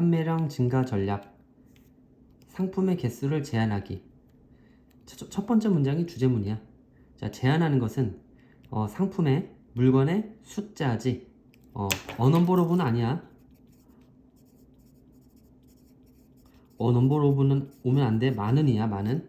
판매량 증가 전략. 상품의 개수를 제한하기. 첫, 첫 번째 문장이 주제문이야. 자, 제한하는 것은 어, 상품의 물건의 숫자지. 어, 어넘버 오브는 아니야. 어넘버 오브는 오면 안 돼. 많은이야, 많은.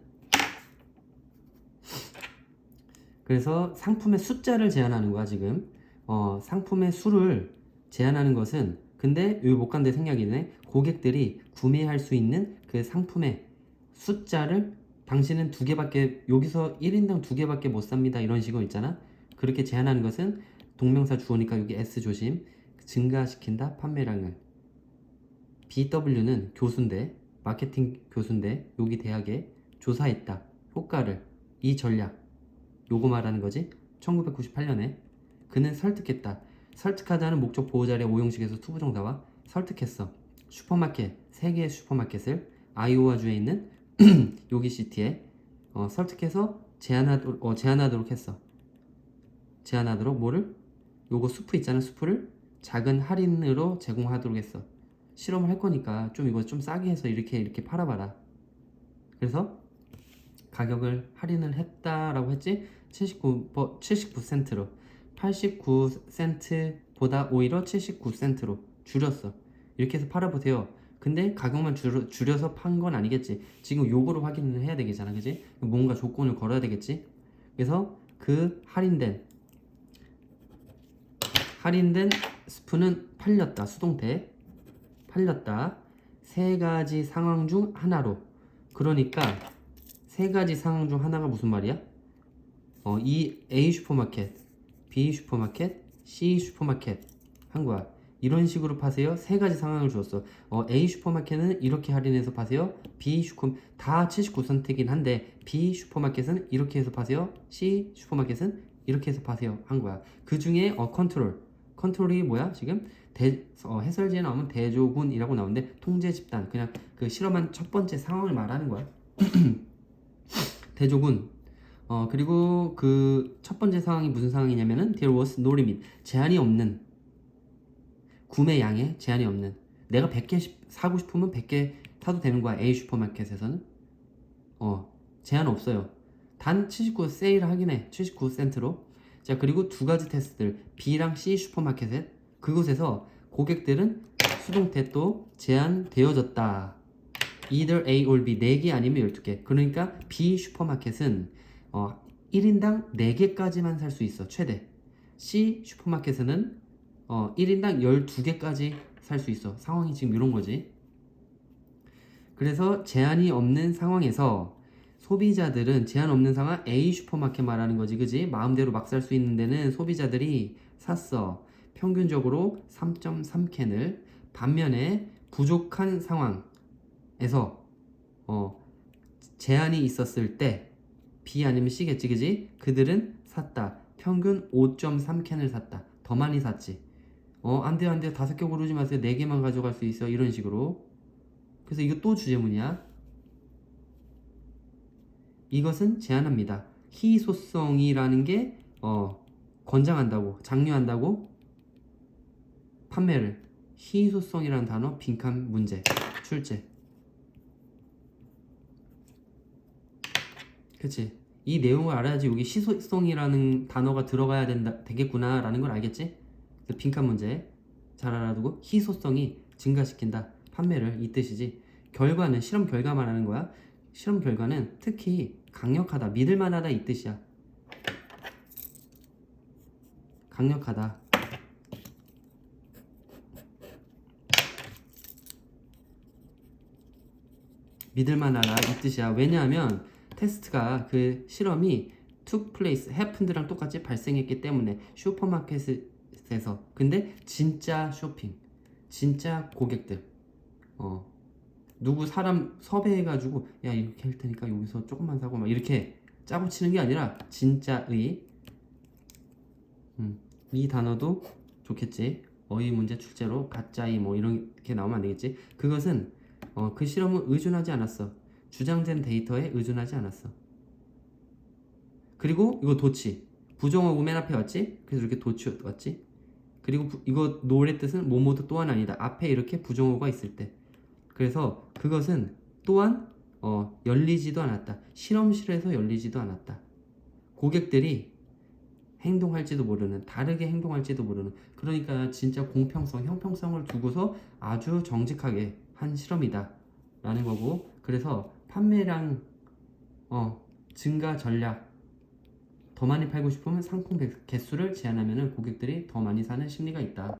그래서 상품의 숫자를 제한하는 거야, 지금. 어, 상품의 수를 제한하는 것은 근데 여기 못 간데 생략이네. 고객들이 구매할 수 있는 그 상품의 숫자를 당신은 두 개밖에 여기서 1인당 두 개밖에 못 삽니다. 이런 식으로 있잖아. 그렇게 제한하는 것은 동명사 주어니까 여기 S 조심. 증가시킨다 판매량을. BW는 교수인데 마케팅 교수인데 여기 대학에 조사했다. 효과를 이 전략 요거 말하는 거지. 1998년에 그는 설득했다. 설득하다는 목적 보호 자리의 오형식에서 투부정사와 설득했어. 슈퍼마켓 세 개의 슈퍼마켓을 아이오와 주에 있는 요기 시티에 어, 설득해서 제안하도록 어, 제안하도록 했어. 제안하도록 뭐를? 요거 수프 있잖아 수프를 작은 할인으로 제공하도록 했어. 실험을 할 거니까 좀 이거 좀 싸게 해서 이렇게 이렇게 팔아봐라. 그래서 가격을 할인을 했다라고 했지 79 79센트로 89센트보다 오히려 79센트로 줄였어. 이렇게 해서 팔아보세요. 근데 가격만 줄여, 줄여서 판 건 아니겠지. 지금 요거로 확인을 해야 되겠잖아. 그지? 뭔가 조건을 걸어야 되겠지. 그래서 그 할인된 할인된 스프는 팔렸다. 수동태 팔렸다. 세 가지 상황 중 하나로. 그러니까 세 가지 상황 중 하나가 무슨 말이야? 어, 이 A 슈퍼마켓, B 슈퍼마켓, C 슈퍼마켓 한 거야. 이런 식으로 파세요. 세 가지 상황을 주었어. 어, A 슈퍼마켓은 이렇게 할인해서 파세요. B 슈퍼 다 79선택이긴 한데 B 슈퍼마켓은 이렇게 해서 파세요. C 슈퍼마켓은 이렇게 해서 파세요. 한 거야. 그 중에 어 컨트롤. 컨트롤이 뭐야? 지금 대, 어, 해설지에 나오면 대조군이라고 나오는데 통제 집단. 그냥 그 실험한 첫 번째 상황을 말하는 거야. 대조군. 어, 그리고 그 첫 번째 상황이 무슨 상황이냐면은 there was no limit. 제한이 없는 구매량에 제한이 없는 내가 100개 사고 싶으면 100개 사도 되는 거야 A 슈퍼마켓에서는? 어 제한 없어요. 단 79 세일 하긴 해 79센트로. 자 그리고 두 가지 테스트들 B랑 C 슈퍼마켓에. 그곳에서 고객들은 수동태 또 제한되어졌다. Either A or B 4개 아니면 12개. 그러니까 B 슈퍼마켓은 어 1인당 4개까지만 살 수 있어 최대. C 슈퍼마켓에는 어, 1인당 12개까지 살 수 있어. 상황이 지금 이런 거지. 그래서 제한이 없는 상황에서 소비자들은 제한 없는 상황 A 슈퍼마켓 말하는 거지. 그지? 마음대로 막 살 수 있는 데는 소비자들이 샀어. 평균적으로 3.3캔을 반면에 부족한 상황에서 어, 제한이 있었을 때 B 아니면 C겠지. 그지? 그들은 샀다. 평균 5.3캔을 샀다. 더 많이 샀지. 어, 안 돼, 안 돼. 다섯 개 고르지 마세요. 네 개만 가져갈 수 있어. 이런 식으로. 그래서 이거 또 주제문이야. 이것은 제한합니다. 희소성이라는 게, 어, 권장한다고, 장려한다고 판매를. 희소성이라는 단어, 빈칸 문제, 출제. 그치? 이 내용을 알아야지 여기 희소성이라는 단어가 들어가야 된다, 되겠구나라는 걸 알겠지? 그 빈칸 문제. 잘 알아두고 희소성이 증가시킨다. 판매를 이 뜻이지. 결과는 실험 결과 말하는 거야. 실험 결과는 특히 강력하다. 믿을만하다 이 뜻이야. 강력하다. 믿을만하다 이 뜻이야. 왜냐하면 테스트가 그 실험이 took place. happened랑 똑같이 발생했기 때문에 슈퍼마켓 을 에서. 근데 진짜 쇼핑 진짜 고객들 어 누구 사람 섭외해가지고 야 이렇게 할 테니까 여기서 조금만 사고 막 이렇게 짜고 치는 게 아니라 진짜의 음, 이 단어도 좋겠지. 어휘 문제 출제로 가짜이 뭐 이렇게 나오면 안 되겠지. 그것은 어, 그 실험은 의존하지 않았어. 주장된 데이터에 의존하지 않았어. 그리고 이거 도치. 부정어구 맨 앞에 왔지? 그래서 이렇게 도치 왔지 그리고 부- 이거 노래 뜻은 뭐뭐도 또한 아니다. 앞에 이렇게 부정어가 있을 때 그래서 그것은 또한 어, 열리지도 않았다. 실험실에서 열리지도 않았다. 고객들이 행동할지도 모르는 다르게 행동할지도 모르는 그러니까 진짜 공평성, 형평성을 두고서 아주 정직하게 한 실험이다 라는 거고 그래서 판매량 어, 증가 전략 더 많이 팔고 싶으면 상품 개- 개수를 제한하면 고객들이 더 많이 사는 심리가 있다